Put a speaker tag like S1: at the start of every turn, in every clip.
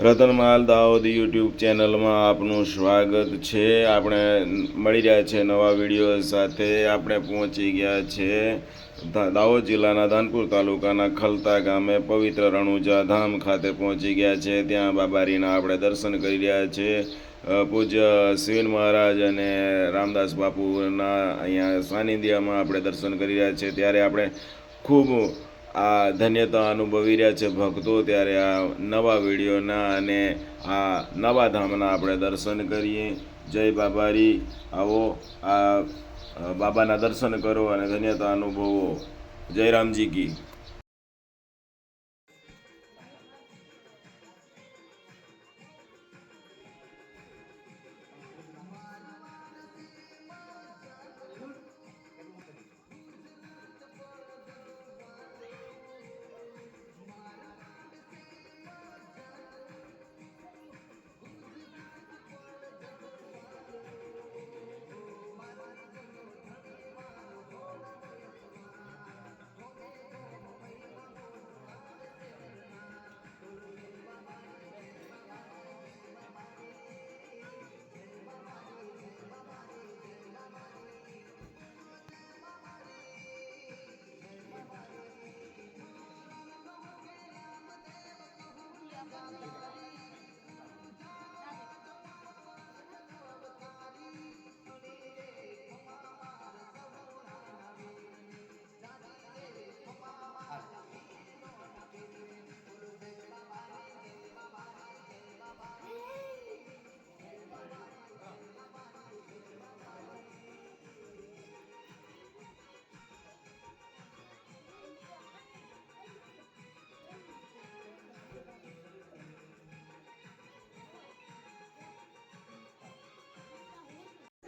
S1: રતનમાલ Dahod YouTube ચેનલમાં આપનું સ્વાગત છે. આપણે મળી રહ્યા છે નવા વીડિયો સાથે. આપણે પહોંચી ગયા છે દાહોદ જિલ્લાના ધાનપુર તાલુકાના ખલતા ગામે પવિત્ર રણુજા ધામ ખાતે પહોંચી ગયા છે. ત્યાં બાબારીના આપણે દર્શન કરી રહ્યા છે. પૂજ્ય શિવન મહારાજ અને રામદાસ બાપુના અહીંયા સાનિધ્યમાં આપણે દર્શન કરી રહ્યા છે. ત્યારે આપણે ખૂબ આ ધન્યતા અનુભવી રહ્યા છે ભક્તો. ત્યારે આ નવા વિડીયોના અને આ નવા ધામના આપણે દર્શન કરીએ. જય બાબારી. આવો, આ બાબાના દર્શન કરો અને ધન્યતા અનુભવો. જય રામજી કી.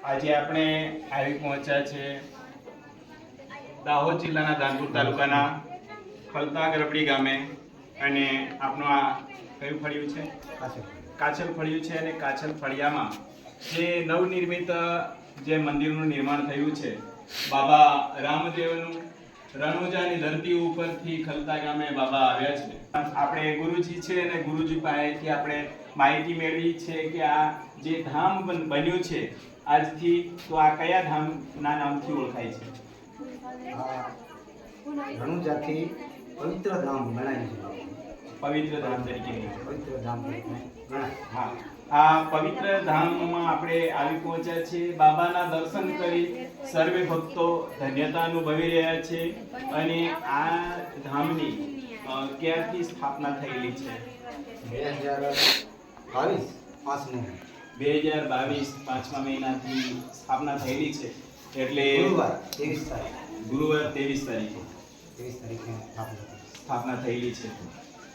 S2: આજે આપણે આવી પહોંચ્યા છે દાહોદ જિલ્લાના ધાનપુર તાલુકાના ખલતા ગરબડી ગામે અને આપણું આ કયું ફળિયું છે? કાછલ ફળિયું છે અને કાછલ ફળિયામાં જે નવનિર્મિત જે મંદિરનું નિર્માણ થયું છે બાબા રામદેવનું રણુજાની ધરતી ઉપરથી ખલતા ગામે બાબા આવ્યા છે. આપણે ગુરુજી છે અને ગુરુજી પાસેથી આપણે માહિતી મેળવી છે કે આ જે ધામ બન્યું છે, આજથી તો આ કયા ધામના નામથી ઓળખાય છે?
S3: રણુજાથી પવિત્ર ધામ ગણાય છે.
S2: પવિત્ર ધામ તરીકે
S3: પવિત્ર ધામ
S2: હા આ પવિત્ર ધામમાં આપણે આવી પહોંચ્યા છે બાબાના દર્શન કરી સર્વે ભક્તો ધન્યતા અનુભવી રહ્યા છે અને આ ધામની ક્યારથી સ્થાપના થયેલી છે?
S3: બે હજાર બાવીસ પાંચમું
S2: બે હજાર બાવીસ પાંચમા મહિનાથી સ્થાપના થયેલી છે. એટલે
S3: ગુરુવાર ત્રેવીસ તારીખ.
S2: ગુરુવાર ત્રેવીસ તારીખે
S3: ત્રેવીસ તારીખે સ્થાપના
S2: થયેલી છે.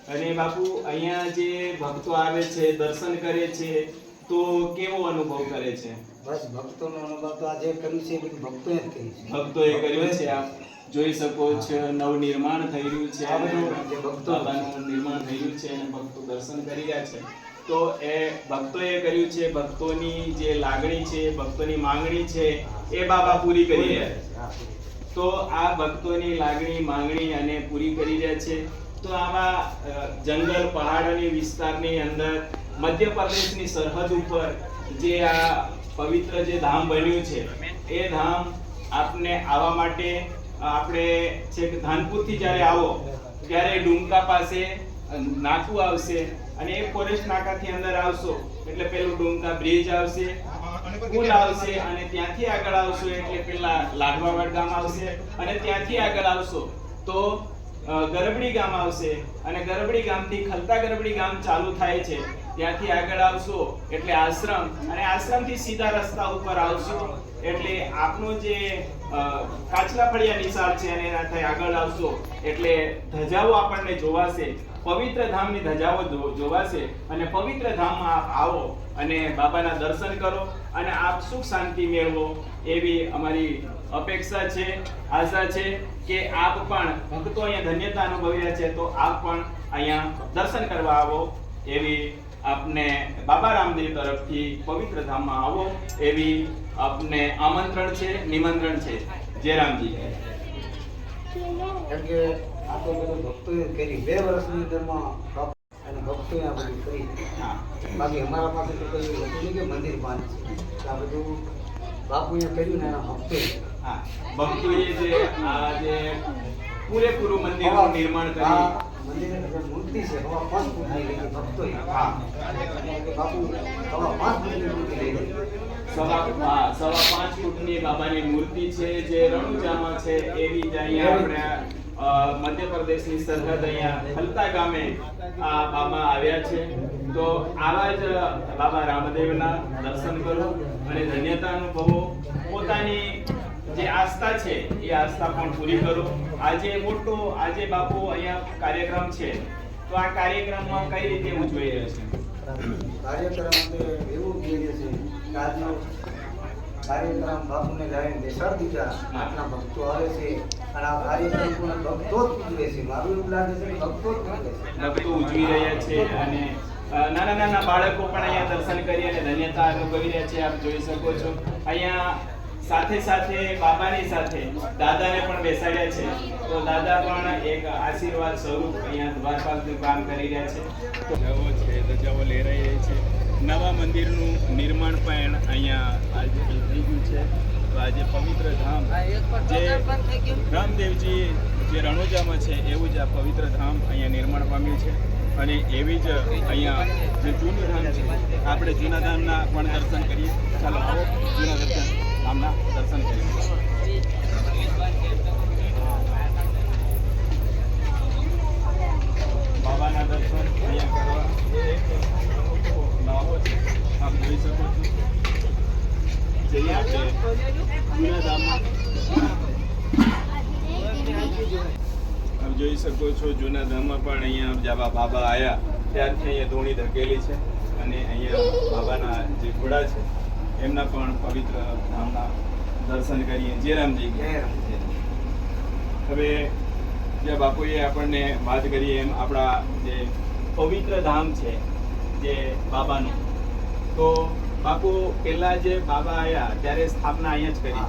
S2: અને બાપુ અહીંયા જે ભક્તો આવે છે દર્શન કરે છે તો કેવો અનુભવ કરે છે?
S3: બસ ભક્તોનો અનુભવ તો આજે કર્યું છે એ બધું ભક્તોએ જ કર્યું છે.
S2: ભક્તોએ કર્યું છે આપ જોઈ શકો છો નવનિર્માણ થઈ રહ્યું છે
S3: આ બધું જે ભક્તો-
S2: નિર્માણ થઈ રહ્યું છે અને ભક્તો દર્શન કરી રહ્યા છે. તો એ ભક્તોએ કર્યું છે ભક્તોની જે લાગણી છે ભક્તોની માંગણી છે એ બાબા પૂરી કરી રહ્યા છે. તો આ ભક્તોની લાગણી માંગણી અને પૂરી કરી રહ્યા છે. તો આવા જંગલ, પહાડોની વિસ્તારની અંદર મધ્યપ્રદેશની સરહદ ઉપર જે આ પવિત્ર જે ધામ બન્યું છે, એ ધામ આપને આવવા માટે, આપણે છેક ધાનપુરથી જ્યારે આવો, ત્યારે ડુમકા પાસે નાકું આવશે અને એ ફોરેસ્ટ નાકાથી અંદર આવશો, એટલે પેલું ડુમકા બ્રિજ આવશે, પુલ આવશે અને ત્યાંથી આગળ આવશો એટલે પેલા લાડવાવાડ ગામ આવશે અને ત્યાંથી આગળ આવશો. તો ગરબડી ગામ આવશે અને ગરબડી ગામથી ખલતા ગરબડી ગામ ચાલુ થાય છે. ત્યાંથી આગળ આવશો એટલે આશ્રમ અને આશ્રમથી સીધા રસ્તા ઉપર આવશો એટલે આપનો જે કાચલા ફળિયા નિશાળ છે અને એનાથી આગળ આવશો એટલે ધજાઓ આપણને જોવાશે. પવિત્ર ધામની ધજાઓ જોવાશે અને પવિત્ર ધામમાં આપ આવો અને બાબાના દર્શન કરો અને આપ સુખ શાંતિ મેળવો એવી અમારી અપેક્ષા છે, આશા છે. કે આપ પણ ભક્તો અહીંયા ધન્યતા અનુભવી રહ્યા છે તો આપ પણ અહીંયા દર્શન કરવા આવો એવી આપને બાબા રામદેવ તરફથી પવિત્ર ધામમાં આવો એવી આપને આમંત્રણ છે નિમંત્રણ છે. જય રામજી.
S3: કેમ કે આ તો બધું ભક્તોએ કરી બે વર્ષની અંદરમાં અને ભક્તોએ આ બધું કરી. બાકી અમારા પાસે તો કોઈ હતું નહીં કે મંદિર બાંધ છે આ બધું બાપુએ કર્યું ને એના ભક્તોએ
S2: હા ભક્તોએ જે આ જે પૂરેપૂરું મંદિરનું નિર્માણ કર્યું.
S3: મંદિરની મૂર્તિ છે હવા પાંચ ફૂટની લઈ ગઈ ભક્તોએ.
S2: હા.
S3: બાપુ હવા પાંચ ફૂટની મૂર્તિ લઈ ગઈ
S2: સવા સવા પાંચ ફૂટની બાબાની મૂર્તિ છે જે રણુજામાં છે એવી જ અહીંયા આપણે મધ્યપ્રદેશની સરહદ અહીંયા ગામે આ બાબા આવ્યા છે. તો આવા જ બાબા રામદેવના દર્શન કરો અને ધન્યતા અનુભવો. પોતાની જે આસ્થા છે એ આસ્થા પણ પૂરી કરો. આજે મોટો આજે બાપુ અહીંયા કાર્યક્રમ છે. તો આ કાર્યક્રમમાં કઈ રીતે ઉજવાઈ રહ્યો છે?
S3: કાર્યક્રમ તે એવું કહે છે આજનો કાર્યક્રમ બાપુને લાવીને બેસાડી દીધા. આટલા ભક્તો આવે છે અને આ કાર્યક્રમ પણ ભક્તો જ ઉજવે છે. મારું એવું લાગે છે ભક્તો જ ઉજવે છે.
S2: ભક્તો ઉજવી રહ્યા છે અને નાના નાના બાળકો પણ અહીંયા દર્શન કરી અને ધન્યતા અનુભવી રહ્યા છે. આપ જોઈ શકો છો. અહીંયા સાથે સાથે બાબાની સાથે દાદાને પણ બેસાડ્યા છે. તો દાદા પણ એક આશીર્વાદ સ્વરૂપ અહીંયા દ્વારપાલનું કામ કરી રહ્યા છે. તો છે ધજાઓ લઈ રહી છે. નવા મંદિરનું નિર્માણ પણ અહીંયા આજે થઈ ગયું છે. તો આજે પવિત્ર ધામ જે રામદેવજી જે રણોજામાં છે એવું જ આ પવિત્ર ધામ અહીંયા નિર્માણ પામ્યું છે. અને એવી જ અહીંયા જે જૂનું ધામ છે આપણે જૂના ધામના પણ દર્શન કરીએ. ચાલો આવો જૂના દર્શન. ધામના દર્શન કર્યું બાબાના દર્શન અહીંયા કરવા. લાવો છે. આપ જોઈ શકો છો. જઈએ આપણે. જૂના આપ જોઈ શકો છો, જૂના ધામમાં પણ અહીંયા જાવા બાબા આવ્યા ત્યારથી અહીંયા ધૂણી ધકેલી છે અને અહીંયા બાબાના જે ઘોડા છે એમના પણ પવિત્ર ધામના દર્શન કરીએ. જય રામજી. હવે જે બાપુએ આપણને વાત કરી એમ આપણા જે પવિત્ર ધામ છે જે બાબાનું. તો બાપુ પહેલા જે બાબા આવ્યા ત્યારે સ્થાપના અહીંયા જ કરી.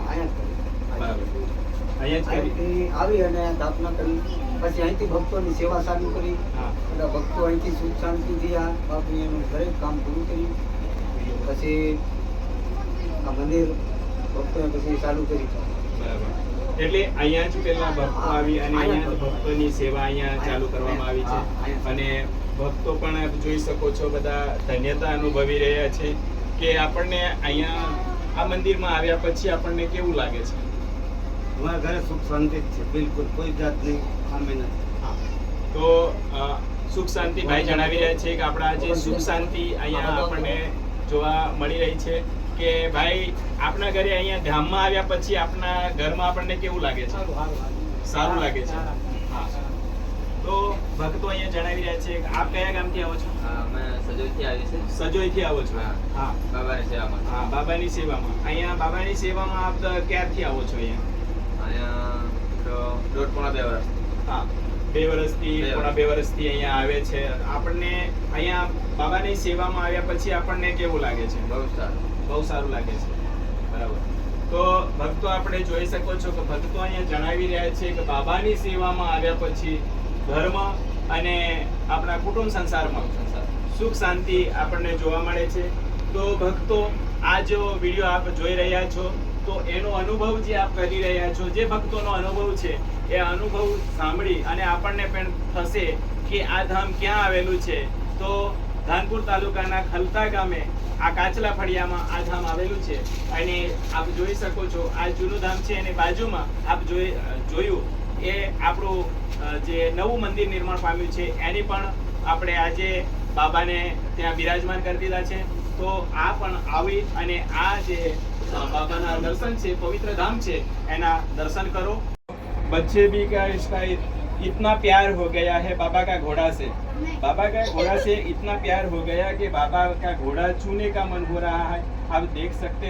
S3: અહીંયા જ કરી. આવી અને સ્થાપના કરી. પછી અહીંથી ભક્તોની સેવા ચાલુ કરી. બધા ભક્તો અહીંથી સુખ શાંતિ થયા બાપુએ એનું દરેક કામ પૂરું કર્યું. પછી આ મંદિર ભક્તોએ પછી ચાલુ કરી.
S2: એટલે અહીંયા જ પહેલા ભક્તો આવી અને અહીંયા ભક્તોની સેવા અહીંયા ચાલુ કરવામાં આવી છે. અને ભક્તો પણ જોઈ શકો છો બધા ધન્યતા અનુભવી રહ્યા છે કે આપણને અહીંયા આ મંદિરમાં આવ્યા પછી આપણને કેવું લાગે છે?
S3: અમારા ઘરે સુખ શાંતિ જ છે બિલકુલ કોઈ જાતની ખામી નથી.
S2: તો સુખ શાંતિ ભાઈ જણાવી રહ્યા છે કે આપણા જે સુખ શાંતિ અહીંયા આપણને જોવા મળી રહી છે. કે ભાઈ આપણા ઘરે અહીંયા ધામમાં આવ્યા પછી આપણા ઘરમાં આપણને કેવું લાગે છે? સારું લાગે છે. તો ભક્તો અહીંયા જણાવી રહ્યા છે. આપ કયા ગામથી આવો છો?
S4: અમે સજોઈથી આવી છે
S2: સજોઈથી આવો છો?
S4: હા.
S2: હા.
S4: બાબાની સેવામાં.
S2: હા બાબાની સેવામાં. અહીંયા બાબાની સેવામાં આપ ક્યારથી આવો છો અહીંયા?
S4: અહીંયા દોઢ પોણા બે વર્ષ.
S2: હા. બે વર્ષથી પોણા બે વર્ષથી અહીંયા આવે છે. આપણને અહીંયા બાબાની સેવામાં આવ્યા પછી આપણને કેવું લાગે છે?
S4: બહુ સારું.
S2: બહુ સારું લાગે છે. બરાબર. તો ભક્તો આપણે જોઈ શકો છો કે ભક્તો અહીંયા જણાવી રહ્યા છે કે બાબાની સેવામાં આવ્યા પછી ધર્મ અને આપણા કુટુંબ સંસારમાં સુખ શાંતિ આપણને જોવા મળે છે. તો ભક્તો, આ જો વીડિયો આપ જોઈ રહ્યા છો, તો એનો અનુભવ જે આપ કરી રહ્યા છો, જે ભક્તોનો અનુભવ છે, એ અનુભવ સાંભળી અને આપણને પણ થશે કે આ ધામ ક્યાં આવેલું છે. તો ધાનપુર તાલુકાના ખલતા ગામે આ કાચલા ફળિયામાં આ ધામ આવેલું છે. અને આપ જોઈ શકો છો, આ જૂનું ધામ છે એની બાજુમાં આપ જોઈ, જોયું એ આપણું જે નવું મંદિર નિર્માણ પામ્યું છે, એની પણ આપણે આજે બાબાને ત્યાં બિરાજમાન કરી દીધા છે. તો આ પણ આવી અને આ જે બાબાના દર્શન છે, પવિત્ર ધામ છે, એના દર્શન કરો. બચ્ચે ભી કા ઇતના પ્યાર હો ગયા હે બાબા કા ઘોડા સે. बाबा का घोड़ा से इतना प्यार हो गया कि बाबा का घोड़ा छूने का मन हो रहा है आप देख सकते